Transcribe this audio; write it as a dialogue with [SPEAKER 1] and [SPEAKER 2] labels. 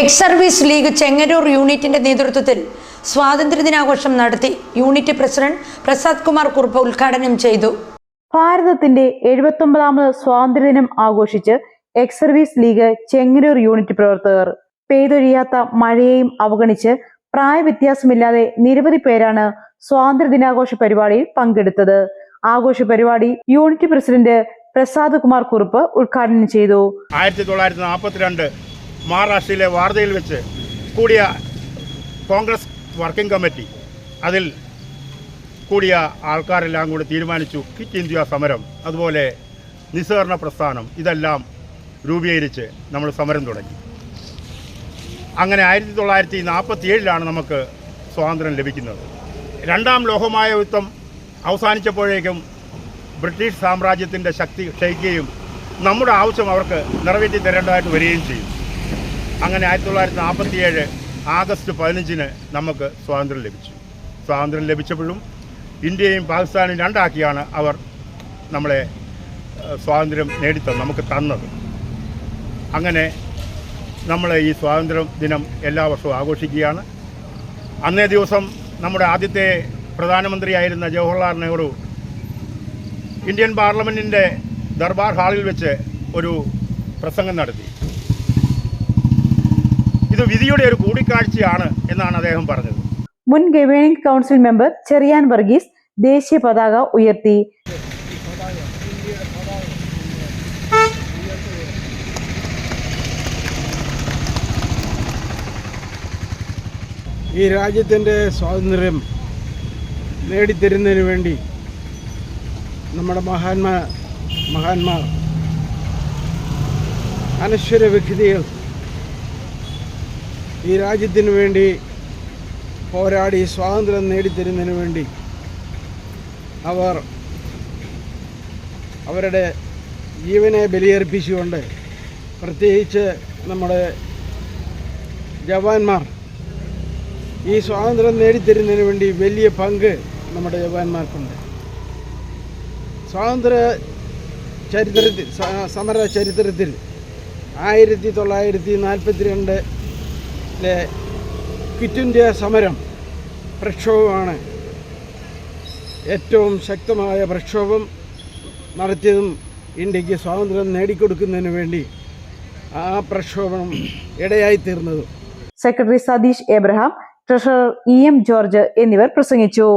[SPEAKER 1] X service league Chengannur യൂണിറ്റിന്റെ നേതൃത്വത്തിൽ സ്വാതന്ത്ര്യദിനാഘോഷം നടത്തി യൂണിറ്റ് പ്രസിഡന്റ് പ്രസാദ് കുമാർ കുറുപ്പ് ഉദ്ഘാടനം ചെയ്തു.
[SPEAKER 2] ഭാരതത്തിന്റെ എഴുപത്തൊമ്പതാമത് സ്വാതന്ത്ര്യദിനം ആഘോഷിച്ച് ex service league Chengannur unit പ്രവർത്തകർ. പെയ്തൊഴിയാത്ത മഴയെയും അവഗണിച്ച് പ്രായവ്യത്യാസമില്ലാതെ നിരവധി പേരാണ് സ്വാതന്ത്ര്യദിനാഘോഷ പരിപാടിയിൽ പങ്കെടുത്തത്. ആഘോഷ പരിപാടി യൂണിറ്റ് പ്രസിഡന്റ് പ്രസാദ് കുമാർ കുറുപ്പ് ഉദ്ഘാടനം ചെയ്തു.
[SPEAKER 3] ആയിരത്തി തൊള്ളായിരത്തി നാൽപ്പത്തിരണ്ട് മഹാരാഷ്ട്രയിലെ വാർധയിൽ വെച്ച് കൂടിയ കോൺഗ്രസ് വർക്കിംഗ് കമ്മിറ്റി അതിൽ കൂടിയ ആൾക്കാരെല്ലാം കൂടി തീരുമാനിച്ചു ക്വിറ്റ് ഇന്ത്യ സമരം. അതുപോലെ നിസ്സഹകരണ പ്രസ്ഥാനം ഇതെല്ലാം രൂപീകരിച്ച് നമ്മൾ സമരം തുടങ്ങി. അങ്ങനെ ആയിരത്തി തൊള്ളായിരത്തി നാൽപ്പത്തി ഏഴിലാണ് നമുക്ക് സ്വാതന്ത്ര്യം ലഭിക്കുന്നത്. രണ്ടാം ലോകമായ യുദ്ധം അവസാനിച്ചപ്പോഴേക്കും ബ്രിട്ടീഷ് സാമ്രാജ്യത്തിന്റെ ശക്തി ക്ഷയിക്കുകയും നമ്മുടെ ആവശ്യം അവർക്ക് നിറവേറ്റി തരേണ്ടതായിട്ട് വരികയും ചെയ്യും അങ്ങനെ ആയിരത്തി തൊള്ളായിരത്തി നാൽപ്പത്തി ഏഴ് ആഗസ്റ്റ് പതിനഞ്ചിന് നമുക്ക് സ്വാതന്ത്ര്യം ലഭിച്ചു. സ്വാതന്ത്ര്യം ലഭിച്ചപ്പോഴും ഇന്ത്യയും പാകിസ്ഥാനും രണ്ടാക്കിയാണ് അവർ നമ്മളെ സ്വാതന്ത്ര്യം നേടിത്തന്നത് നമുക്ക് തന്നത്. അങ്ങനെ നമ്മൾ ഈ സ്വാതന്ത്ര്യ ദിനം എല്ലാ വർഷവും ആഘോഷിക്കുകയാണ്. അന്നേ ദിവസം നമ്മുടെ ആദ്യത്തെ പ്രധാനമന്ത്രിയായിരുന്ന ജവഹർലാൽ നെഹ്റു ഇന്ത്യൻ പാർലമെന്റിന്റെ ദർബാർ ഹാളിൽ വെച്ച് ഒരു പ്രസംഗം നടത്തി. ഇത് വിധിയുടെ ഒരു കൂടിക്കാഴ്ചയാണ് എന്നാണ് അദ്ദേഹം പറഞ്ഞത്.
[SPEAKER 2] മുൻ governing council member Cherian Varghese ദേശീയ പതാക ഉയർത്തി.
[SPEAKER 4] ഈ രാജ്യത്തിന്റെ സ്വാതന്ത്ര്യം നേടിത്തരുന്നതിന് വേണ്ടി നമ്മുടെ മഹാന്മാ മഹാന്മാർ അനശ്വര വ്യക്തികൾ ഈ രാജ്യത്തിന് വേണ്ടി പോരാടി സ്വാതന്ത്ര്യം നേടിത്തരുന്നതിന് വേണ്ടി അവർ അവരുടെ ജീവനെ ബലിയർപ്പിച്ചുകൊണ്ട് പ്രത്യേകിച്ച് നമ്മുടെ ജവാന്മാർ ഈ സ്വാതന്ത്ര്യം നേടിത്തരുന്നതിന് വേണ്ടി വലിയ പങ്ക് നമ്മുടെ ജവാന്മാർക്കുണ്ട്. സ്വാതന്ത്ര്യ ചരിത്രത്തിൽ സമര ചരിത്രത്തിൽ ആയിരത്തി തൊള്ളായിരത്തി നാൽപ്പത്തി രണ്ടിലെ ക്വിറ്റ് ഇന്ത്യ സമരം പ്രക്ഷോഭമാണ്. ഏറ്റവും ശക്തമായ പ്രക്ഷോഭം നടത്തിയതും ഇന്ത്യയ്ക്ക് സ്വാതന്ത്ര്യം നേടിക്കൊടുക്കുന്നതിന് വേണ്ടി ആ പ്രക്ഷോഭം ഇടയായി തീർന്നതും.
[SPEAKER 2] Secretary Satheesh Abraham treasurer E M George എന്നിവർ പ്രസംഗിച്ചു.